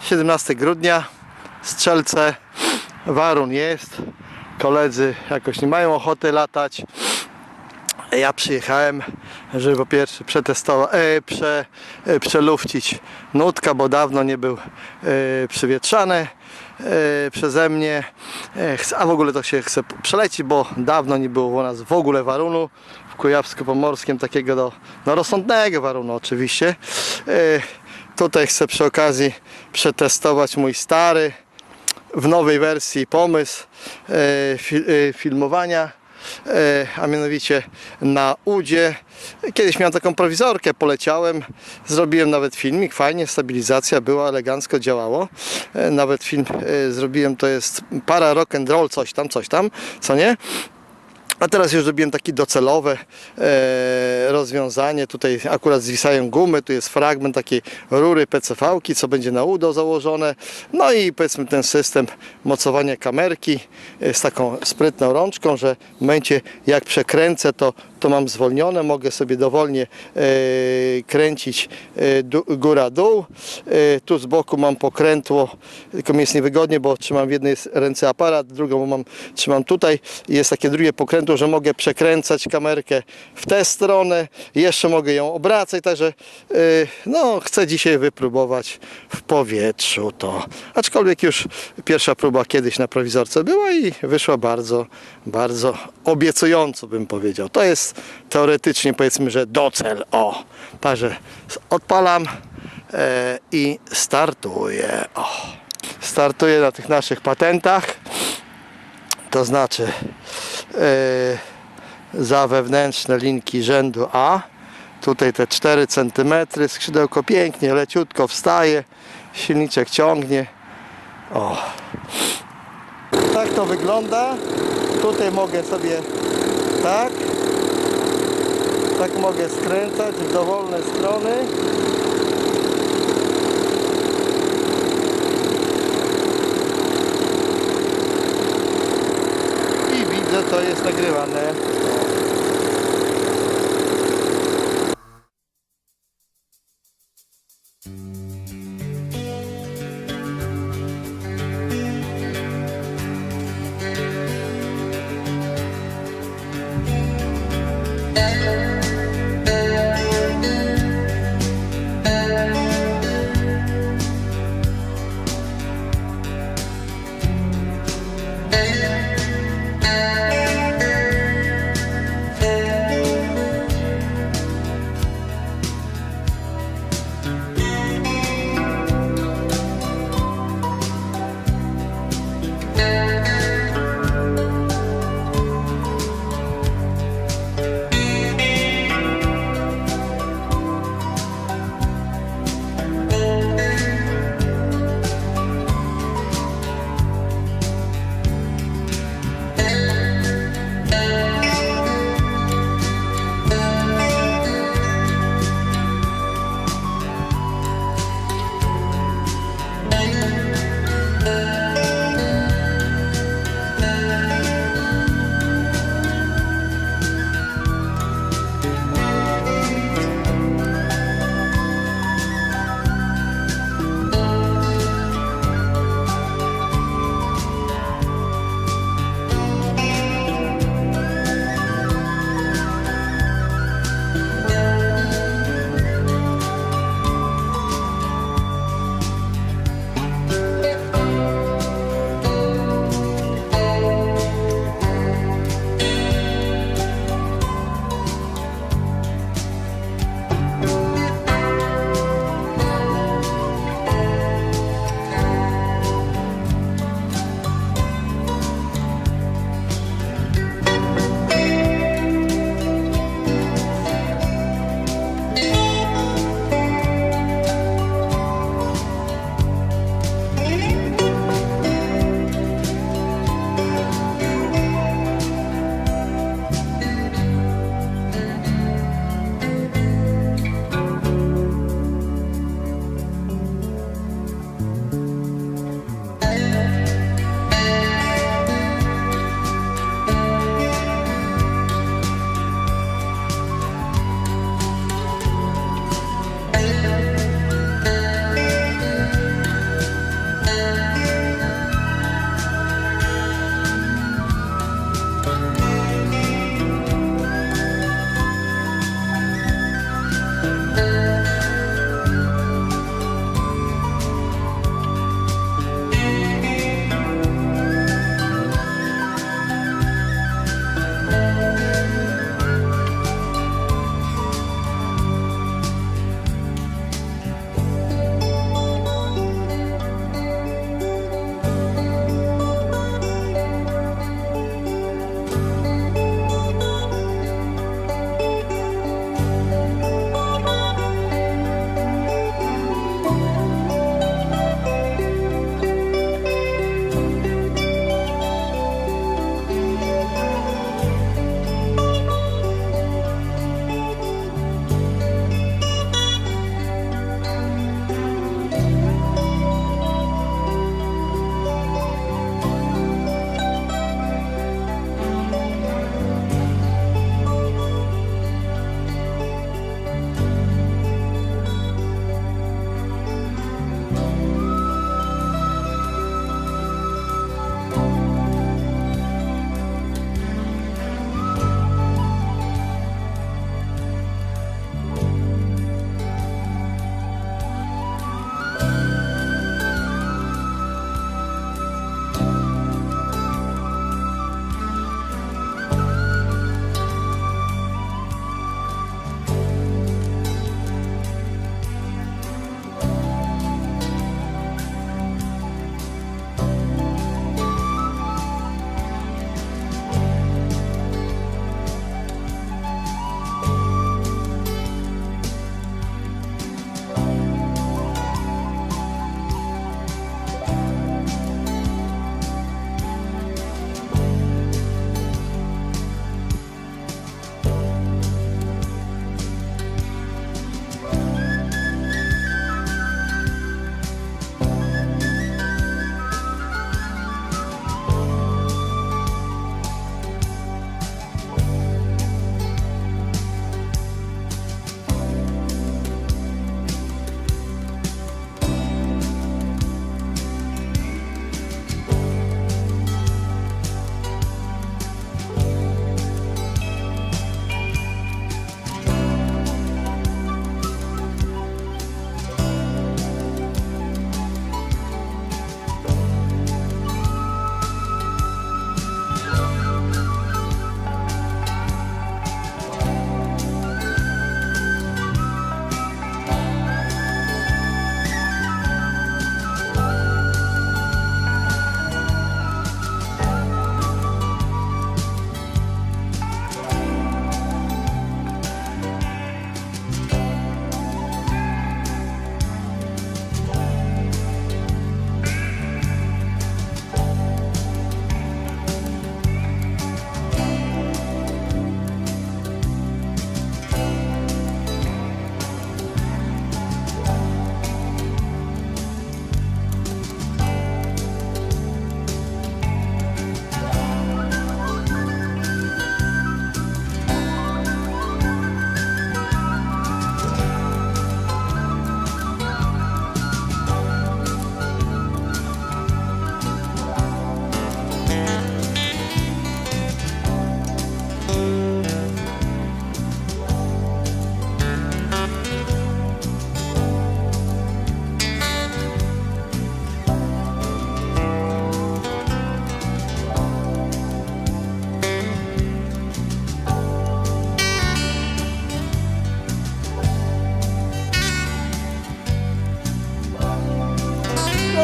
17 grudnia, Strzelce, Warun jest, koledzy jakoś nie mają ochoty latać. Ja przyjechałem, żeby po pierwsze przetestować, e, prze, e, przelufcić nutka, bo dawno nie był e, przywietrzany e, przeze mnie. E, a w ogóle to się chcę przelecić, bo dawno nie było u nas w ogóle warunu w Kujawsko-Pomorskim, takiego do, no rozsądnego warunu oczywiście. E, tutaj chcę przy okazji przetestować mój stary w nowej wersji pomysł e, e, filmowania, e, a mianowicie na Udzie. Kiedyś miałem taką prowizorkę, poleciałem, zrobiłem nawet filmik, fajnie, stabilizacja była, elegancko działało. Nawet film zrobiłem, to jest para rock and roll, coś tam, coś tam, co nie? A teraz już zrobiłem takie docelowe e, rozwiązanie. Tutaj akurat zwisają gumy, tu jest fragment takiej rury PCV-ki, co będzie na udo założone. No i powiedzmy ten system mocowania kamerki e, z taką sprytną rączką, że w momencie jak przekręcę, to, to mam zwolnione, mogę sobie dowolnie e, kręcić e, góra-dół. E, tu z boku mam pokrętło, tylko mi jest niewygodnie, bo trzymam w jednej ręce aparat, drugą mam, trzymam tutaj. Jest takie drugie pokrętło, że mogę przekręcać kamerkę w tę stronę, jeszcze mogę ją obracać, także no, chcę dzisiaj wypróbować w powietrzu to. Aczkolwiek już pierwsza próba kiedyś na prowizorce była i wyszła bardzo, bardzo obiecująco bym powiedział. To jest teoretycznie powiedzmy, że docel. O, także odpalam e, i startuję. O. Startuję na tych naszych patentach. To znaczy e, za wewnętrzne linki rzędu A. Tutaj te 4 cm, skrzydełko pięknie, leciutko wstaje, silniczek ciągnie. O. Tak to wygląda. Tutaj mogę sobie tak. Tak mogę skręcać w dowolne strony. I widzę, to jest nagrywane.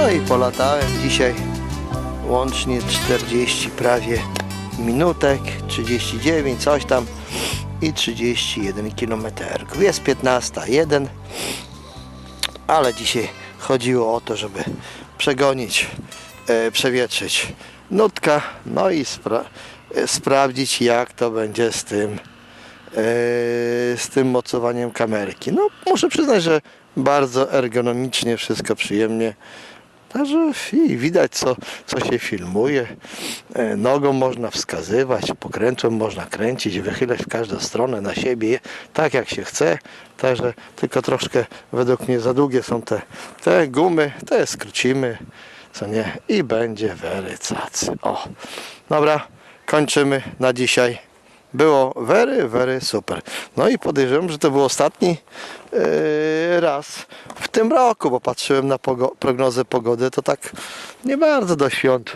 No i polatałem dzisiaj łącznie 40 prawie minutek, 39 coś tam i 31 km. Jest 15.1, ale dzisiaj chodziło o to, żeby przegonić, e, przewietrzyć nutka, no i spra- e, sprawdzić jak to będzie z tym e, z tym mocowaniem kamerki. No muszę przyznać, że bardzo ergonomicznie, wszystko przyjemnie. Także i widać co, co się filmuje. E, Nogą można wskazywać, pokrętłem można kręcić, wychylać w każdą stronę na siebie, tak jak się chce. Także tylko troszkę według mnie za długie są te, te gumy, te skrócimy, co nie, i będzie wery cacy. O, dobra, kończymy na dzisiaj. Było very, very super. No i podejrzewam, że to był ostatni yy, raz w tym roku, bo patrzyłem na pogo- prognozę pogody, to tak nie bardzo do świąt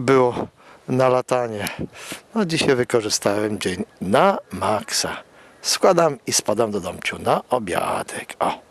było na latanie. No dzisiaj wykorzystałem dzień na maksa. Składam i spadam do domciu na obiadek. O.